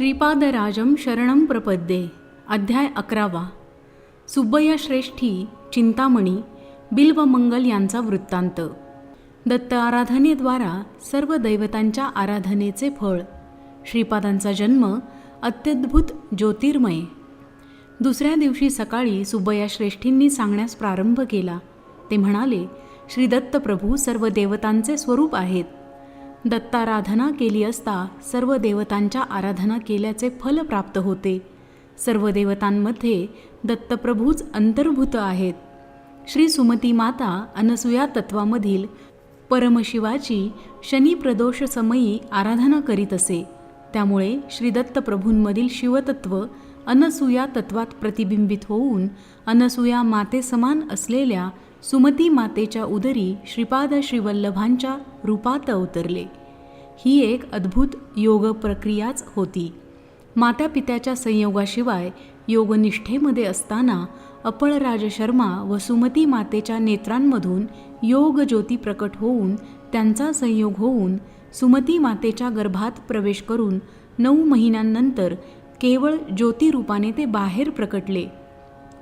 श्रीपादराजम शरणं प्रपद्ये. अध्याय अकरावा. सुब्बयश्रेष्ठी चिंतामणी बिल्वमंगल यांचा वृत्तांत. दत्त आराधनेद्वारा सर्व दैवतांच्या आराधनेचे फळ. श्रीपादांचा जन्म अत्यद्भुत ज्योतिर्मय. दुसऱ्या दिवशी सकाळी सुब्बयाश्रेष्ठींनी सांगण्यास प्रारंभ केला. ते म्हणाले श्रीदत्त प्रभू सर्व देवतांचे स्वरूप आहेत. दत्ताराधना केली असता सर्व देवतांच्या आराधना केल्याचे फल प्राप्त होते. सर्व देवतांमध्ये दत्तप्रभूच अंतर्भूत आहेत. श्री सुमती माता अनसुया तत्वामधील परमशिवाची शनिप्रदोष समयी आराधना करीत असे. त्यामुळे श्री दत्तप्रभूंमधील शिवतत्व अनसुया तत्वात प्रतिबिंबित होऊन अनसुया माते समान असलेल्या सुमती मातेच्या उदरी श्रीपाद श्रीवल्लभांच्या रूपात अवतरले. ही एक अद्भुत योग प्रक्रियाच होती. मातापित्याच्या संयोगाशिवाय योगनिष्ठेमध्ये असताना अपळराज शर्मा व सुमती मातेच्या नेत्रांमधून योग ज्योती प्रकट होऊन त्यांचा संयोग होऊन सुमती मातेच्या गर्भात प्रवेश करून नऊ महिन्यांनंतर केवळ ज्योतिरूपाने ते बाहेर प्रकटले.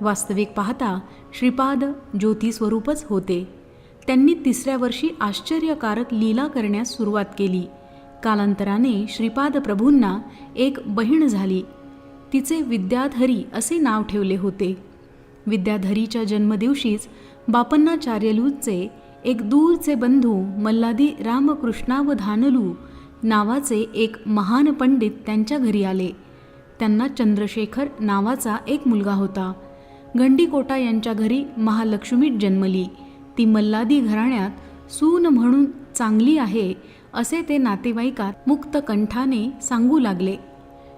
वास्तविक पाहता श्रीपाद ज्योतिस्वरूपच होते. त्यांनी तिसऱ्या वर्षी आश्चर्यकारक लीला करण्यास सुरुवात केली. कालांतराने श्रीपाद प्रभूंना एक बहीण झाली. तिचे विद्याधरी असे नाव ठेवले होते. विद्याधरीच्या जन्मदिवशीच बापन्नाचार्यलूचे एक दूरचे बंधू मल्लादी रामकृष्णावधानलू नावाचे एक महान पंडित त्यांच्या घरी आले. त्यांना चंद्रशेखर नावाचा एक मुलगा होता. गंडीकोटा यांच्या घरी महालक्ष्मीत जन्मली. ती मल्लादी घराण्यात सून म्हणून चांगली आहे असे ते नातेवाईकात मुक्त कंठाने सांगू लागले.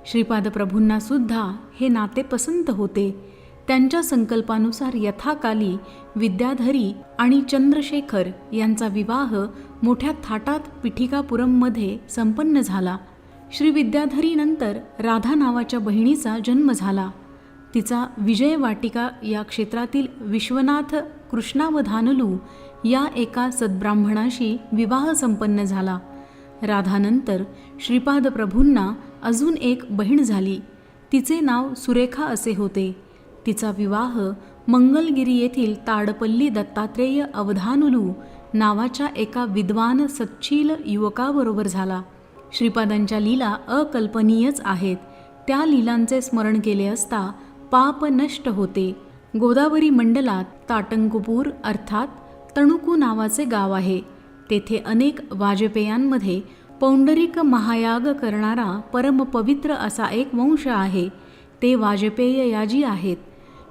श्रीपादप्रभूंना सुद्धा हे नाते पसंत होते. त्यांच्या संकल्पानुसार यथाकाली विद्याधरी आणि चंद्रशेखर यांचा विवाह मोठ्या थाटात पिठिकापुरममध्ये संपन्न झाला. श्री विद्याधरीनंतर राधा नावाच्या बहिणीचा जन्म झाला. तिचा विजय वाटिका या क्षेत्रातील विश्वनाथ कृष्णावधानलू या एका सद्ब्राह्मणाशी विवाह संपन्न झाला. राधानंतर श्रीपाद प्रभूंना अजून एक बहीण झाली. तिचे नाव सुरेखा असे होते. तिचा विवाह मंगलगिरी येथील ताडपल्ली दत्तात्रेय अवधानुलू नावाच्या एका विद्वान सच्चील युवकाबरोबर झाला. श्रीपादांच्या लीला अकल्पनीयच आहेत. त्या लीलांचे स्मरण केले असता पाप नष्ट होते. गोदावरी मंडलात ताटंकुपूर अर्थात तणुकू नावाचे गाव आहे. तेथे अनेक वाजपेयांमध्ये पौंडरिक महायाग करणारा परमपवित्र असा एक वंश आहे. ते वाजपेय याजी आहेत.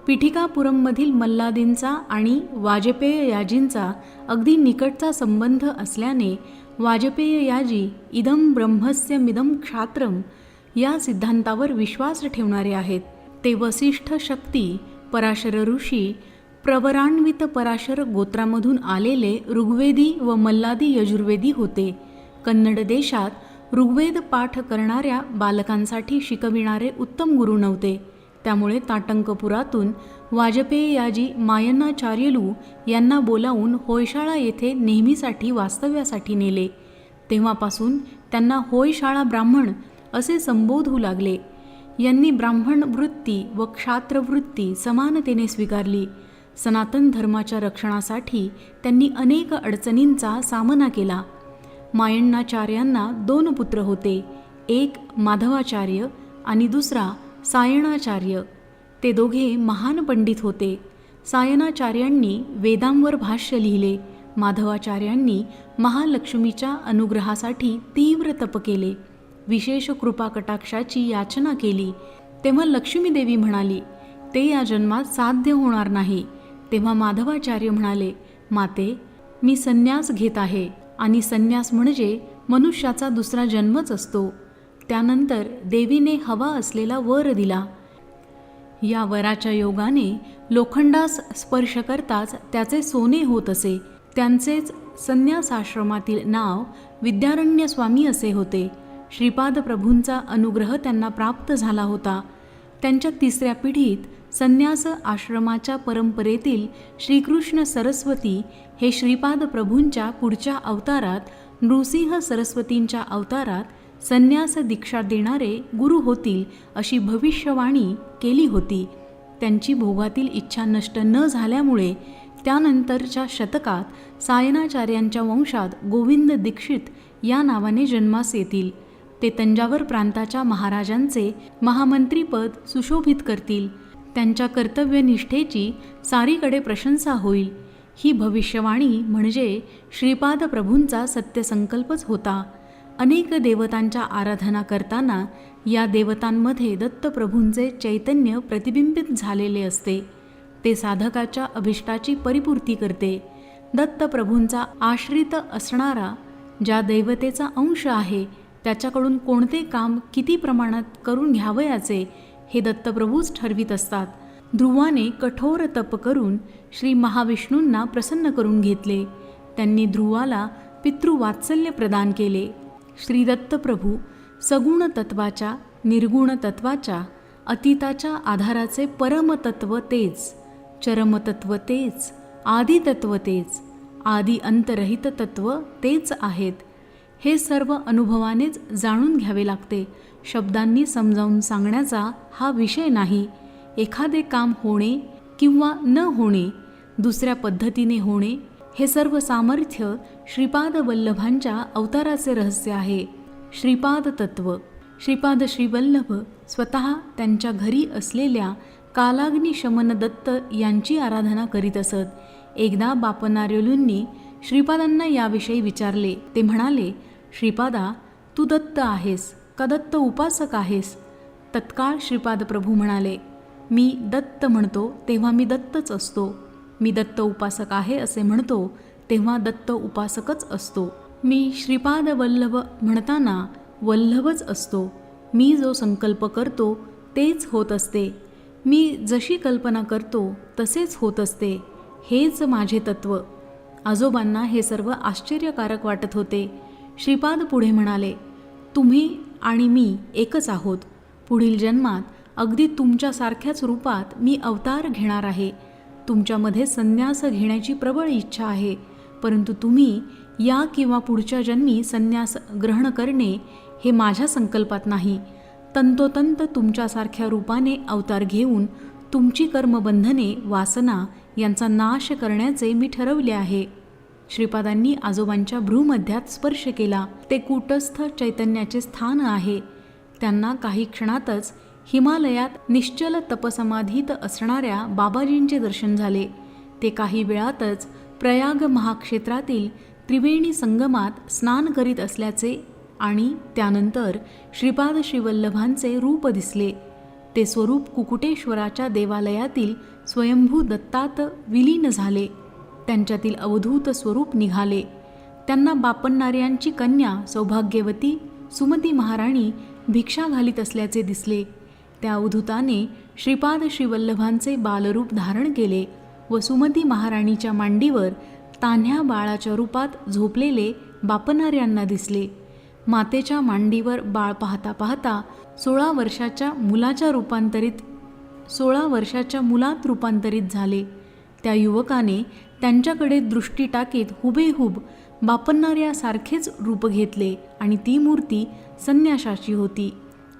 पिठिकापुरममधील मल्लादींचा आणि वाजपेय याजींचा अगदी निकटचा संबंध असल्याने वाजपेय याजी इदम ब्रह्मस्य मिदम क्षात्रम या सिद्धांतावर विश्वास ठेवणारे आहेत. ते वसिष्ठ शक्ती पराशर ऋषी प्रवरान्वित पराशर गोत्रामधून आलेले ऋग्वेदी व मल्लादी यजुर्वेदी होते. कन्नड देशात ऋग्वेद पाठ करणाऱ्या बालकांसाठी शिकविणारे उत्तम गुरु नव्हते. त्यामुळे ताटंकपुरातून वाजपेयाजी मायन्नाचार्यलू यांना बोलावून होयशाळा येथे नेहमीसाठी वास्तव्यासाठी नेले. तेव्हापासून त्यांना होयशाळा ब्राह्मण असे संबोधू लागले. यांनी ब्राह्मण वृत्ती व क्षात्रवृत्ती समानतेने स्वीकारली. सनातन धर्माच्या रक्षणासाठी त्यांनी अनेक अडचणींचा सामना केला. मायण्णाचार्यांना दोन पुत्र होते एक माधवाचार्य आणि दुसरा सायणाचार्य. ते दोघे महान पंडित होते. सायणाचार्यांनी वेदांवर भाष्य लिहिले माधवाचार्यांनी महालक्ष्मीच्या अनुग्रहासाठी तीव्र तप केले. विशेष कृपा कटाक्षाची याचना केली. तेव्हा लक्ष्मीदेवी म्हणाली ते या जन्मात साध्य होणार नाही. तेव्हा माधवाचार्य म्हणाले माते मी संन्यास घेत आहे आणि संन्यास म्हणजे मनुष्याचा दुसरा जन्मच असतो. त्यानंतर देवीने हवा असलेला वर दिला. या वराच्या योगाने लोखंडास स्पर्श करताच त्याचे सोने होत असे. त्यांचेच संन्यासाश्रमातील नाव विद्यारण्य स्वामी असे होते. श्रीपाद प्रभूंचा अनुग्रह त्यांना प्राप्त झाला होता. त्यांच्या तिसऱ्या पिढीत संन्यास आश्रमाच्या परंपरेतील श्रीकृष्ण सरस्वती हे श्रीपाद प्रभूंच्या पुढच्या अवतारात नृसिंह सरस्वतींच्या अवतारात संन्यास दीक्षा देणारे गुरु होतील अशी भविष्यवाणी केली होती. त्यांची भोगातील इच्छा नष्ट न झाल्यामुळे त्यानंतरच्या शतकात सायनाचार्यांच्या वंशात गोविंद दीक्षित या नावाने जन्मास येतील. ते तंजावर प्रांताच्या महाराजांचे महामंत्रीपद सुशोभित करतील. त्यांच्या कर्तव्यनिष्ठेची सारीकडे प्रशंसा होईल. ही भविष्यवाणी म्हणजे श्रीपाद प्रभूंचा सत्यसंकल्पच होता. अनेक देवतांच्या आराधना करताना या देवतांमध्ये दत्तप्रभूंचे चैतन्य प्रतिबिंबित झालेले असते. ते साधकाच्या अभिष्टाची परिपूर्ती करते. दत्तप्रभूंचा आश्रित असणारा ज्या दैवतेचा अंश आहे त्याच्याकडून कोणते काम किती प्रमाणात करून घ्यावयाचे हे दत्तप्रभूच ठरवित असतात. ध्रुवाने कठोर तप करून श्री महाविष्णूंना प्रसन्न करून घेतले. त्यांनी ध्रुवाला पितृवात्सल्य प्रदान केले. श्री दत्तप्रभू सगुण तत्वाच्या निर्गुण तत्वाच्या अतीताच्या आधाराचे परमतत्व तेच चरमतत्व तेच आदितत्व तेच आदि अंतरहित तत्व तेच आहेत. हे सर्व अनुभवानेच जाणून घ्यावे लागते. शब्दांनी समजावून सांगण्याचा हा विषय नाही. एखादे काम होणे किंवा न होणे दुसऱ्या पद्धतीने होणे हे सर्व सामर्थ्य श्रीपाद वल्लभांच्या अवताराचे रहस्य आहे. श्रीपाद तत्व. श्रीपाद श्रीवल्लभ स्वतः त्यांच्या घरी असलेल्या कालाग्नी शमनदत्त यांची आराधना करीत असत. एकदा बापनार्योलूंनी श्रीपादांना याविषयी विचारले. ते म्हणाले श्रीपादा तू दत्त आहेस का दत्त उपासक आहेस. तत्काळ श्रीपाद प्रभू म्हणाले मी दत्त म्हणतो तेव्हा मी दत्तच असतो. मी दत्त उपासक आहे असे म्हणतो तेव्हा दत्त उपासकच असतो. मी श्रीपाद वल्लभ म्हणताना वल्लभच असतो. मी जो संकल्प करतो तेच होत असते. मी जशी कल्पना करतो तसेच होत असते. हेच माझे तत्व. आजोबांना हे सर्व आश्चर्यकारक वाटत होते. श्रीपाद पुढे म्हणाले तुम्ही आणि मी एकच आहोत. पुढील जन्मात अगदी तुमच्यासारख्याच रूपात मी अवतार घेणार आहे. तुमच्यामध्ये संन्यास घेण्याची प्रबळ इच्छा आहे. परंतु तुम्ही या किंवा पुढच्या जन्मी संन्यास ग्रहण करणे हे माझ्या संकल्पात नाही. तंतोतंत तुमच्यासारख्या रूपाने अवतार घेऊन तुमची कर्मबंधने वासना यांचा नाश करण्याचे मी ठरवले आहे. श्रीपादांनी आजोबांच्या भ्रूमध्यात स्पर्श केला. ते कूटस्थ चैतन्याचे स्थान आहे. त्यांना काही क्षणातच हिमालयात निश्चल तपसमाधीत असणाऱ्या बाबाजींचे दर्शन झाले. ते काही वेळातच प्रयाग महाक्षेत्रातील त्रिवेणी संगमात स्नान करीत असल्याचे आणि त्यानंतर श्रीपाद श्रीवल्लभांचे रूप दिसले. ते स्वरूप कुकुटेश्वराच्या देवालयातील स्वयंभू दत्तात विलीन झाले. त्यांच्यातील अवधूत स्वरूप निघाले. त्यांना बापन्नार्यांची कन्या सौभाग्यवती सुमती महाराणी भिक्षा घालीत असल्याचे दिसले. त्या अवधूताने श्रीपाद श्रीवल्लभांचे बालरूप धारण केले व सुमती महाराणीच्या मांडीवर तान्ह्या बाळाच्या रूपात झोपलेले बापणाऱ्यांना दिसले. मातेच्या मांडीवर बाळ पाहता पाहता सोळा वर्षाच्या मुलाच्या रूपांतरित सोळा वर्षाच्या मुलात रूपांतरित झाले. त्या युवकाने त्यांच्याकडे दृष्टी टाकीत हुबेहूब बापन्नार्यासारखेच रूप घेतले आणि ती मूर्ती संन्याशाची होती.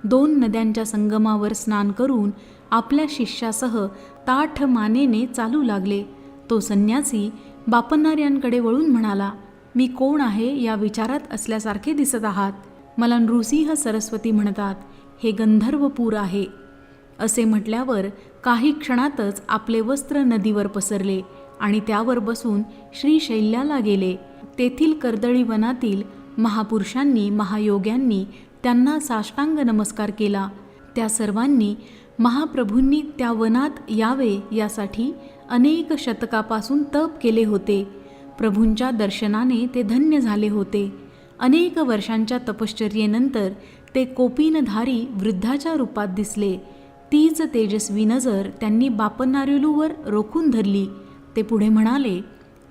दोन नद्यांच्या संगमावर स्नान करून आपल्या शिष्यासह ताठ मानेने चालू लागले. तो संन्यासी बापन्नाऱ्यांकडे वळून म्हणाला मी कोण आहे या विचारात असल्यासारखे दिसत आहात? मला नृसिंह सरस्वती म्हणतात हे गंधर्वपूर आहे. असे म्हटल्यावर काही क्षणातच आपले वस्त्र नदीवर पसरले. आणि त्यावर बसून श्रीशैल्याला गेले. तेथील कर्दळी वनातील महापुरुषांनी महायोग्यांनी त्यांना साष्टांग नमस्कार केला. त्या सर्वांनी महाप्रभूंनी त्या वनात यावे यासाठी अनेक शतकापासून तप केले होते. प्रभूंच्या दर्शनाने ते धन्य झाले होते. अनेक वर्षांच्या तपश्चर्येनंतर ते कोपीनधारी वृद्धाच्या रूपात दिसले. तीच तेजस्वी नजर त्यांनी बापनार्युलूवर रोखून धरली. ते पुढे म्हणाले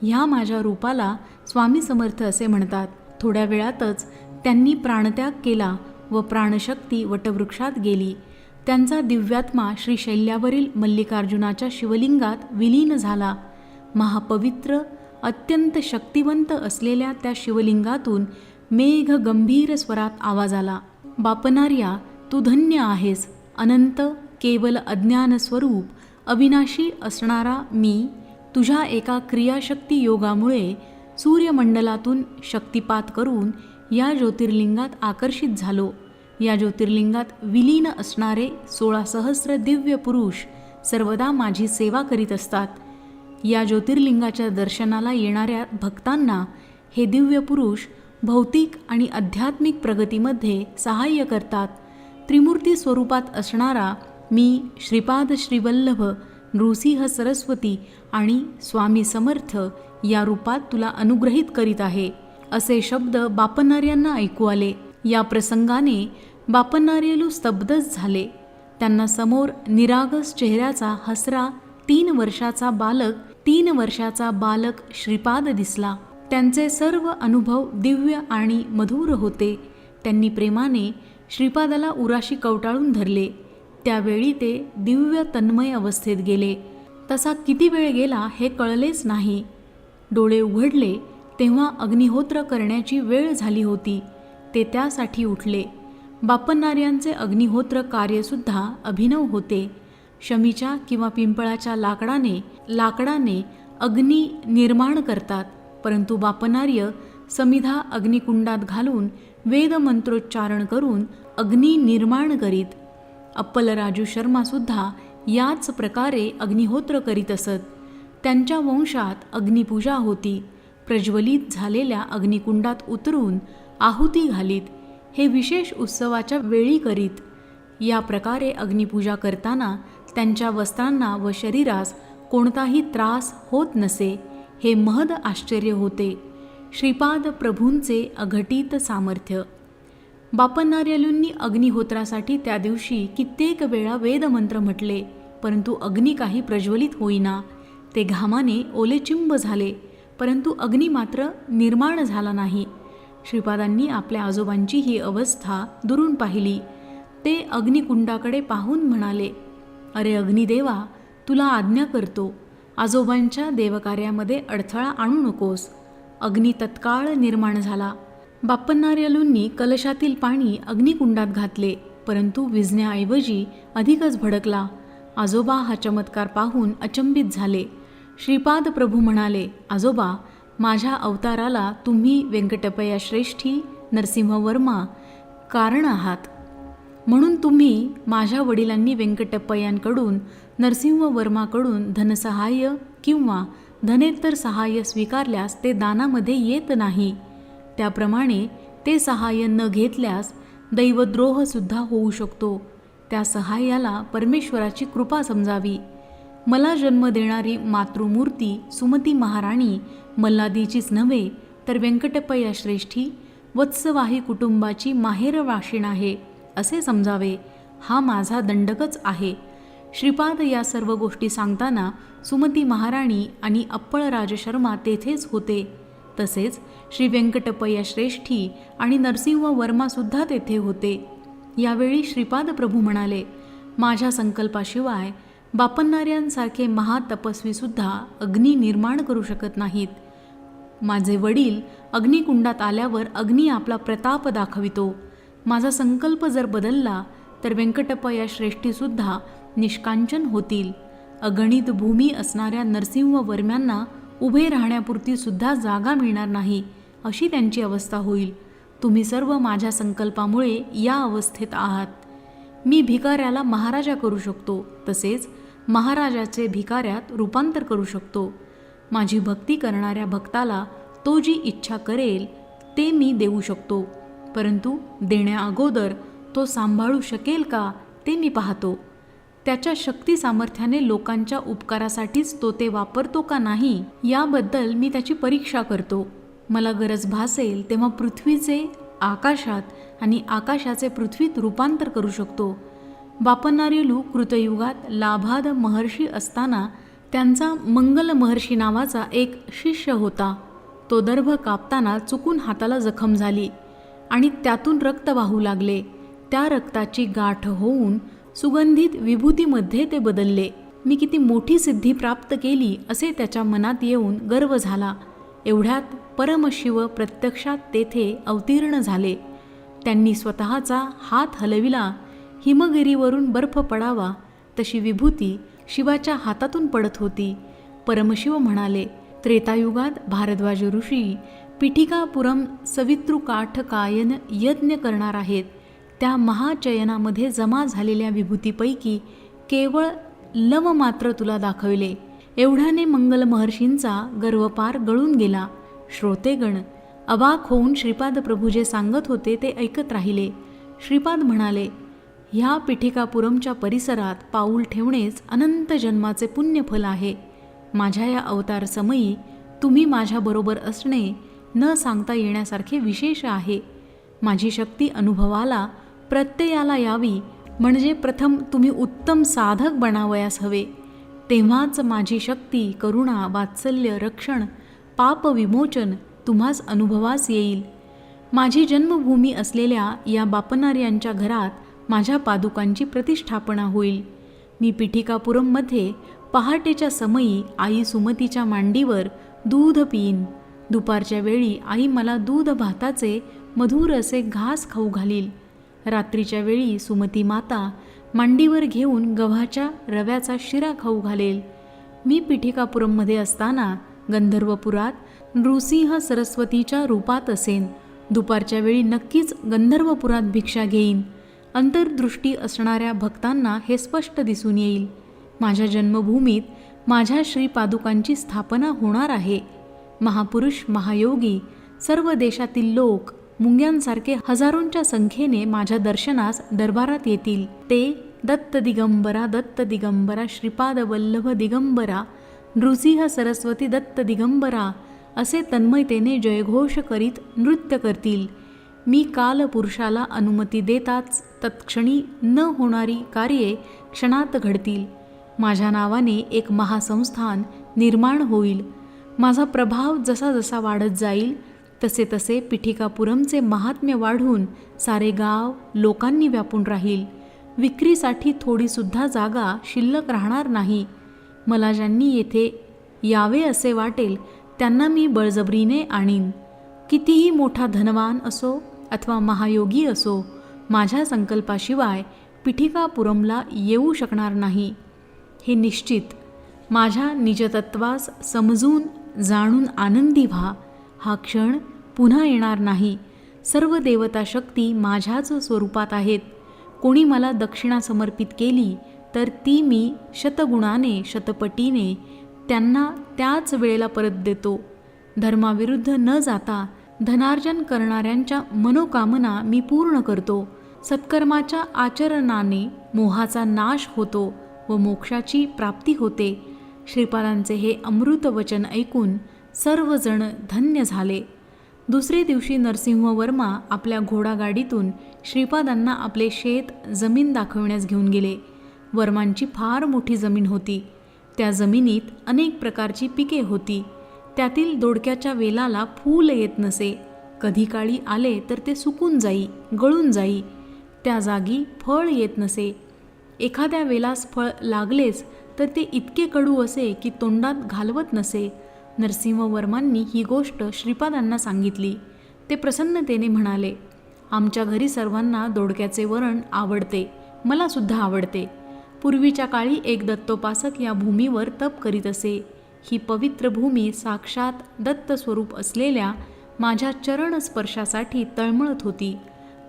ह्या माझ्या रूपाला स्वामी समर्थ असे म्हणतात. थोड्या वेळातच त्यांनी प्राणत्याग केला व प्राणशक्ती वटवृक्षात गेली. त्यांचा दिव्यात्मा श्रीशैल्यावरील मल्लिकार्जुनाच्या शिवलिंगात विलीन झाला. महापवित्र अत्यंत शक्तिवंत असलेल्या त्या शिवलिंगातून मेघ गंभीर स्वरात आवाज आला. बापनार्या तू धन्य आहेस. अनंत केवल अज्ञान स्वरूप अविनाशी असणारा मी तुझ्या एका क्रियाशक्ती योगामुळे सूर्यमंडलातून शक्तिपात करून या ज्योतिर्लिंगात आकर्षित झालो. या ज्योतिर्लिंगात विलीन असणारे सोळा सहस्र दिव्य पुरुष सर्वदा माझी सेवा करीत असतात. या ज्योतिर्लिंगाच्या दर्शनाला येणाऱ्या भक्तांना हे दिव्य पुरुष भौतिक आणि आध्यात्मिक प्रगतीमध्ये सहाय्य करतात. त्रिमूर्ती स्वरूपात असणारा मी श्रीपाद श्रीवल्लभ नृसिंह सरस्वती आणि स्वामी समर्थ या रूपात तुला अनुग्रहित करीत आहे असे शब्द बापनार्यांना ऐकू आले. या प्रसंगाने बापनार्यलू स्तब्धच झाले. त्यांना समोर निरागस चेहऱ्याचा हसरा तीन वर्षाचा बालक तीन वर्षाचा बालक श्रीपाद दिसला. त्यांचे सर्व अनुभव दिव्य आणि मधुर होते. त्यांनी प्रेमाने श्रीपादाला उराशी कवटाळून धरले. त्यावेळी ते दिव्य तन्मय अवस्थेत गेले. तसा किती वेळ गेला हे कळलेच नाही. डोळे उघडले तेव्हा अग्निहोत्र करण्याची वेळ झाली होती. ते त्यासाठी उठले. बापन्नार्यांचे अग्निहोत्र कार्यसुद्धा अभिनव होते. शमीच्या किंवा पिंपळाच्या लाकडाने लाकडाने अग्नी निर्माण करतात परंतु बापनार्य समिधा अग्निकुंडात घालून वेदमंत्रोच्चारण करून अग्नी निर्माण करीत. अप्पल राजू शर्मासुद्धा याच प्रकारे अग्निहोत्र करीत असत. त्यांच्या वंशात अग्निपूजा होती. प्रज्वलित झालेल्या अग्निकुंडात उतरून आहुती घालीत. हे विशेष उत्सवाच्या वेळी करीत. या प्रकारे अग्निपूजा करताना त्यांच्या वस्त्रांना व शरीरास कोणताही त्रास होत नसे हे महद आश्चर्य होते. श्रीपाद प्रभूंचे अघटित सामर्थ्य. बापन्नार्यलूंनी अग्निहोत्रासाठी त्या दिवशी कित्येक वेळा वेदमंत्र म्हटले. परंतु अग्नी काही प्रज्वलित होईना. ते घामाने ओलेचिंब झाले परंतु अग्नी मात्र निर्माण झाला नाही. श्रीपादांनी आपल्या आजोबांची ही अवस्था दुरून पाहिली. ते अग्निकुंडाकडे पाहून म्हणाले अरे अग्निदेवा तुला आज्ञा करतो. आजोबांच्या देवकार्यामध्ये अडथळा आणू नकोस. अग्नी तत्काळ निर्माण झाला. बाप्पन्नार्यालूंनी कलशातील पाणी अग्निकुंडात घातले परंतु विझण्याऐवजी अधिकच भडकला. आजोबा हा चमत्कार पाहून अचंबित झाले. श्रीपाद प्रभू म्हणाले आजोबा माझ्या अवताराला तुम्ही व्यंकटपया श्रेष्ठी नरसिंहवर्मा कारण आहात. म्हणून तुम्ही माझ्या वडिलांनी व्यंकटप्पयांकडून नरसिंहवर्माकडून धनसहाय्य किंवा धनेतर सहाय्य स्वीकारल्यास ते दानामध्ये येत नाही. त्याप्रमाणे ते सहाय्य न घेतल्यास दैवद्रोहसुद्धा होऊ शकतो. त्या सहाय्याला परमेश्वराची कृपा समजावी. मला जन्म देणारी मातृमूर्ती सुमती महाराणी मल्लादीचीच नव्हे तर व्यंकटप्पया श्रेष्ठी वत्सवाही कुटुंबाची माहेर वाशिण आहे असे समजावे. हा माझा दंडकच आहे. श्रीपाद या सर्व गोष्टी सांगताना सुमती महाराणी आणि अप्पळ राजशर्मा तेथेच होते. तसेच श्री व्यंकटप्पया श्रेष्ठी आणि नरसिंह वर्मासुद्धा तेथे होते. यावेळी श्रीपाद प्रभू म्हणाले माझ्या संकल्पाशिवाय बापन्नाऱ्यांसारखे महातपस्वीसुद्धा अग्नी निर्माण करू शकत नाहीत. माझे वडील अग्निकुंडात आल्यावर अग्नी आपला प्रताप दाखवितो. माझा संकल्प जर बदलला तर व्यंकटप्प या श्रेष्ठीसुद्धा निष्कांचन होतील. अगणित भूमी असणाऱ्या नरसिंह वर्म्यांना उभे राहण्यापुरती सुद्धा जागा मिळणार नाही अशी त्यांची अवस्था होईल. तुम्ही सर्व माझ्या संकल्पामुळे या अवस्थेत आहात. मी भिकाऱ्याला महाराजा करू शकतो तसेच महाराजाचे भिकाऱ्यात रूपांतर करू शकतो. माझी भक्ती करणाऱ्या भक्ताला तो जी इच्छा करेल ते मी देऊ शकतो. परंतु देण्याअगोदर तो सांभाळू शकेल का ते मी पाहतो. त्याच्या शक्ती सामर्थ्याने लोकांच्या उपकारासाठीच तो ते वापरतो का नाही याबद्दल मी त्याची परीक्षा करतो. मला गरज भासेल तेव्हा पृथ्वीचे आकाशात आणि आकाशाचे पृथ्वीत रूपांतर करू शकतो. बापनारेलू कृतयुगात लाभाद महर्षी असताना त्यांचा मंगल महर्षी नावाचा एक शिष्य होता. तो दर्भ कापताना चुकून हाताला जखम झाली आणि त्यातून रक्त वाहू लागले. त्या रक्ताची गाठ होऊन सुगंधित विभूतीमध्ये ते बदलले. मी किती मोठी सिद्धी प्राप्त केली असे त्याच्या मनात येऊन गर्व झाला. एवढ्यात परमशिव प्रत्यक्षात तेथे अवतीर्ण झाले. त्यांनी स्वतःचा हात हलविला हिमगिरीवरून बर्फ पडावा तशी विभूती शिवाच्या हातातून पडत होती. परमशिव म्हणाले त्रेतायुगात भारद्वाज ऋषी पिठिकापुरम सवितृकाठकायन यज्ञ करणार आहेत. त्या महाचयनामध्ये जमा झालेल्या विभूतीपैकी केवळ लव मात्र तुला दाखविले. एवढ्याने मंगल महर्षींचा गर्वपार गळून गेला. श्रोतेगण अवाक होऊन श्रीपाद प्रभू जे सांगत होते ते ऐकत राहिले. श्रीपाद म्हणाले ह्या पिठिकापुरमच्या परिसरात पाऊल ठेवणेच अनंत जन्माचे पुण्यफल आहे. माझ्या या अवतार समयी तुम्ही माझ्याबरोबर असणे न सांगता येण्यासारखे विशेष आहे. माझी शक्ती अनुभवाला प्रत्ययाला यावी म्हणजे प्रथम तुम्ही उत्तम साधक बनावयास हवे. तेव्हाच माझी शक्ती करुणा वात्सल्य रक्षण पाप विमोचन तुम्हास अनुभवास येईल. माझी जन्मभूमी असलेल्या या बापनार्यांच्या घरात माझ्या पादुकांची प्रतिष्ठापना होईल. मी पिठिकापुरममध्ये पहाटेच्या समयी आई सुमतीच्या मांडीवर दूध पिईन. दुपारच्या वेळी आई मला दूध भाताचे मधुर असे घास खाऊ घालील. रात्रीच्या वेळी सुमती माता मांडीवर घेऊन गव्हाच्या रव्याचा शिरा खाऊ घालेल. मी पिठिकापुरममध्ये असताना गंधर्वपुरात नृसिंह सरस्वतीच्या रूपात असेन. दुपारच्या वेळी नक्कीच गंधर्वपुरात भिक्षा घेईन. अंतर्दृष्टी असणाऱ्या भक्तांना हे स्पष्ट दिसून येईल. माझ्या जन्मभूमीत माझ्या श्रीपादुकांची स्थापना होणार आहे. महापुरुष महायोगी सर्व देशातील लोक मुंग्यांसारखे हजारोंच्या संख्येने माझ्या दर्शनास दरबारात येतील. ते दत्त दिगंबरा दत्त दिगंबरा श्रीपाद वल्लभ दिगंबरा नृसिंह सरस्वती दत्त दिगंबरा असे तन्मयतेने जयघोष करीत नृत्य करतील. मी कालपुरुषाला अनुमती देताच तत्क्षणी न होणारी कार्ये क्षणात घडतील. माझ्या नावाने एक महासंस्थान निर्माण होईल. माझा प्रभाव जसा जसा वाढत जाईल तसे तसे पिठिकापुरमचे महात्म्य वाढून सारे गाव लोकांनी व्यापून राहील. विक्रीसाठी थोडीसुद्धा जागा शिल्लक राहणार नाही. मला ज्यांनी येथे यावे असे वाटेल त्यांना मी बळजबरीने आणीन. कितीही मोठा धनवान असो अथवा महायोगी असो माझ्या संकल्पाशिवाय पिठिकापुरमला येऊ शकणार नाही. हे निश्चित. माझ्या निजतत्वास समजून जाणून आनंदी व्हा. हा क्षण पुन्हा येणार नाही. सर्व देवता शक्ती माझ्याच स्वरूपात आहेत. कोणी मला दक्षिणा समर्पित केली तर ती मी शतगुणाने शतपटीने त्यांना त्याच वेळेला परत देतो. धर्माविरुद्ध न जाता धनार्जन करणाऱ्यांच्या मनोकामना मी पूर्ण करतो. सत्कर्माच्या आचरणाने मोहाचा नाश होतो व मोक्षाची प्राप्ती होते. श्रीपालांचे हे अमृत वचन ऐकून सर्वजण धन्य झाले. दुसरे दिवशी नरसिंहवर्मा आपल्या घोडागाडीतून श्रीपादांना आपले शेत जमीन दाखवण्यास घेऊन गेले. वर्मांची फार मोठी जमीन होती. त्या जमिनीत अनेक प्रकारची पिके होती. त्यातील दोडक्याच्या वेलाला फूल येत नसे. कधी काळी आले तर ते सुकून जाई गळून जाई. त्या जागी फळ येत नसे. एखाद्या वेलास फळ लागलेच तर ते इतके कडू असे की तोंडात घालवत नसे. नरसिंहवर्मांनी ही गोष्ट श्रीपादांना सांगितली. ते प्रसन्नतेने म्हणाले आमच्या घरी सर्वांना दोडक्याचे वरण आवडते मला सुद्धा आवडते. पूर्वीच्या काळी एक दत्तोपासक या भूमीवर तप करीत असे. ही पवित्र भूमी साक्षात दत्त स्वरूप असलेल्या माझ्या चरण स्पर्शासाठी तळमळत होती.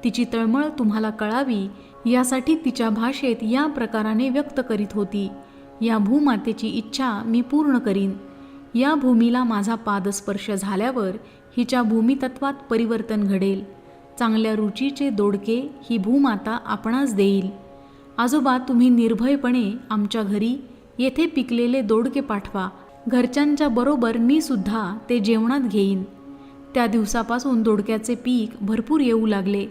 तिची तळमळ तुम्हाला कळावी यासाठी तिच्या भाषेत या प्रकाराने व्यक्त करीत होती. या भूमातेची इच्छा मी पूर्ण करीन. या भूमीला माझा पादस्पर्श झाल्यावर हिच्या भूमितत्वात परिवर्तन घडेल. चांगल्या रुचीचे दोडके ही भूमाता आपणास देईल. आजोबा तुम्ही निर्भयपणे आमच्या घरी येथे पिकलेले दोडके पाठवा. घरच्यांच्या बरोबर मी सुद्धा ते जेवणात घेईन. त्या दिवसापासून दोडक्याचे पीक भरपूर येऊ लागले.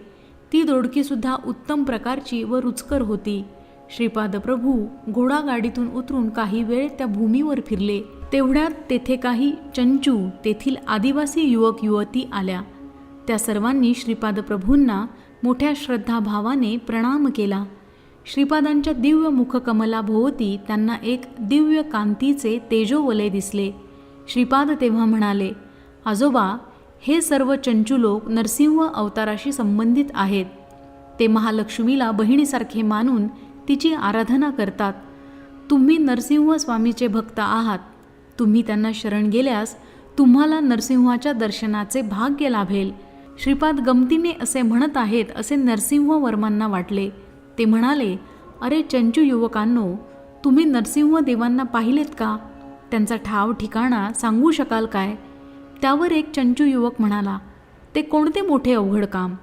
ती दोडकीसुद्धा उत्तम प्रकारची व रुचकर होती. श्रीपाद प्रभू घोडागाडीतून उतरून काही वेळ त्या भूमीवर फिरले. तेवढ्यात तेथे काही चंचू तेथील आदिवासी युवक युवती आल्या. त्या सर्वांनी श्रीपाद प्रभूंना मोठ्या श्रद्धाभावाने प्रणाम केला. श्रीपादांच्या दिव्य मुखकमलाभोवती त्यांना एक दिव्य कांतीचे तेजोवलय दिसले. श्रीपाद तेव्हा म्हणाले आजोबा हे सर्व चंचू लोक नरसिंह अवताराशी संबंधित आहेत. ते महालक्ष्मीला बहिणीसारखे मानून तिची आराधना करतात. तुम्ही नरसिंह स्वामीचे भक्त आहात. तुम्ही त्यांना शरण गेल्यास तुम्हाला नरसिंहाच्या दर्शनाचे भाग्य लाभेल. श्रीपाद गमतीने असे म्हणत आहेत असे नरसिंह वर्मांना वाटले. ते म्हणाले अरे चंचू युवकांनो तुम्ही नरसिंह देवांना पाहिलेत का? त्यांचा ठाव ठिकाणा सांगू शकाल काय? त्यावर एक चंचू युवक म्हणाला ते कोणते मोठे अवघड काम?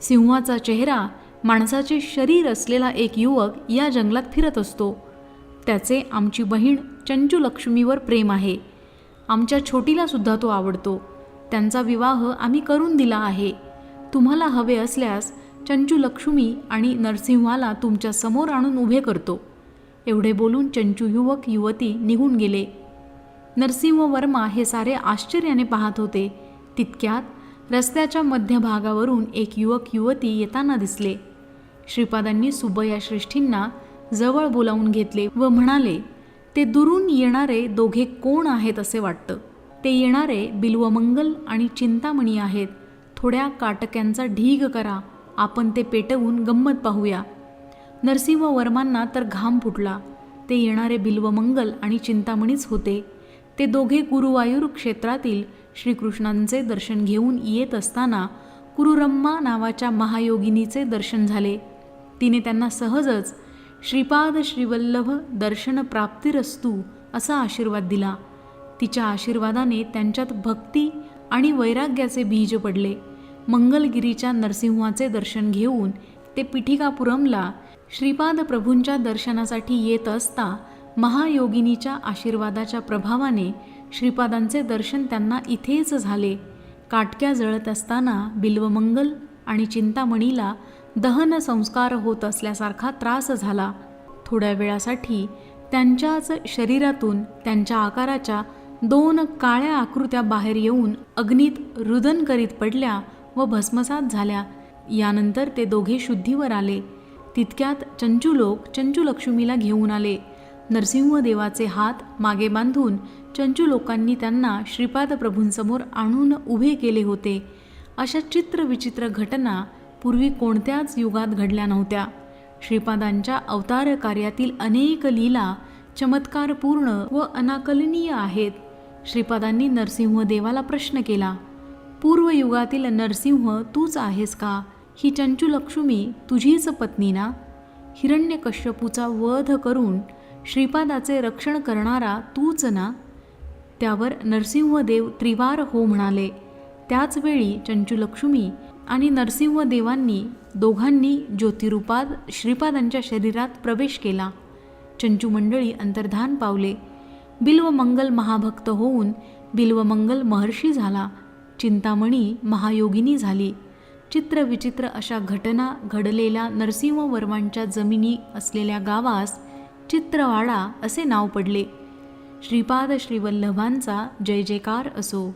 सिंहाचा चेहरा माणसाचे शरीर असलेला एक युवक या जंगलात फिरत असतो. त्याचे आमची बहीण चंचू लक्ष्मीवर प्रेम आहे. आमच्या छोटीलासुद्धा तो आवडतो. त्यांचा विवाह आम्ही करून दिला आहे. तुम्हाला हवे असल्यास चंचू लक्ष्मी आणि नरसिंहाला तुमच्यासमोर आणून उभे करतो. एवढे बोलून चंचू युवक युवती निघून गेले. नरसिंह वर्मा हे सारे आश्चर्याने पाहत होते. तितक्यात रस्त्याच्या मध्यभागावरून एक युवक युवती येताना दिसले. श्रीपादांनी सुबया श्रेष्ठींना जवळ बोलावून घेतले व म्हणाले ते दुरून येणारे दोघे कोण आहेत असे वाटतं. ते येणारे बिल्वमंगल आणि चिंतामणी आहेत. थोड्या काटक्यांचा ढीग करा. आपण ते पेटवून गंमत पाहूया. नरसिंह वर्मांना तर घाम फुटला. ते येणारे बिल्वमंगल आणि चिंतामणीच होते. ते दोघे गुरुवायूर क्षेत्रातील श्रीकृष्णांचे दर्शन घेऊन येत असताना कुरुरम्मा नावाच्या महायोगिनीचे दर्शन झाले. तिने त्यांना सहजच श्रीपाद श्रीवल्लभ दर्शन प्राप्तिरस्तू असा आशीर्वाद दिला. तिच्या आशीर्वादाने त्यांच्यात भक्ती आणि वैराग्याचे बीज पडले. मंगलगिरीच्या नरसिंहाचे दर्शन घेऊन ते पिठिकापुरमला श्रीपाद प्रभूंच्या दर्शनासाठी येत असता महायोगिनीच्या आशीर्वादाच्या प्रभावाने श्रीपादांचे दर्शन त्यांना इथेच झाले. काटक्या जळत असताना बिल्वमंगल आणि चिंतामणीला दहन संस्कार होत असल्यासारखा त्रास झाला. थोड्या वेळासाठी त्यांच्याच शरीरातून त्यांच्या आकाराच्या दोन काळ्या आकृत्या बाहेर येऊन अग्नीत रुदन करीत पडल्या व भस्मसात झाल्या. यानंतर ते दोघे शुद्धीवर आले. तितक्यात चंचू लोक चंचू लक्ष्मीला घेऊन आले. नरसिंहदेवाचे हात मागे बांधून चंचू लोकांनी त्यांना श्रीपाद प्रभूंसमोर आणून उभे केले होते. अशा चित्रविचित्र घटना पूर्वी कोणत्याच युगात घडल्या नव्हत्या. श्रीपादांच्या अवतार कार्यातील अनेक लीला चमत्कारपूर्ण व अनाकलनीय आहेत. श्रीपादांनी नरसिंहदेवाला प्रश्न केला पूर्वयुगातील नरसिंह तूच आहेस का? ही चंचुलक्ष्मी तुझीच पत्नी ना हिरण्यकश्यपूचा वध करून श्रीपादाचे रक्षण करणारा तूच ना? त्यावर नरसिंहदेव त्रिवार हो म्हणाले. त्याचवेळी चंचुलक्ष्मी आणि नरसिंहदेवांनी दोघांनी ज्योतिरूपात श्रीपादांच्या शरीरात प्रवेश केला. चंचू मंडळी अंतर्धान पावले. बिल्वमंगल महाभक्त होऊन बिल्वमंगल महर्षी झाला. चिंतामणी महायोगिनी झाली. चित्रविचित्र अशा घटना घडलेल्या नरसिंहवर्मांच्या जमिनी असलेल्या गावास चित्रवाडा असे नाव पडले. श्रीपाद श्रीवल्लभांचा जय जयकार असो.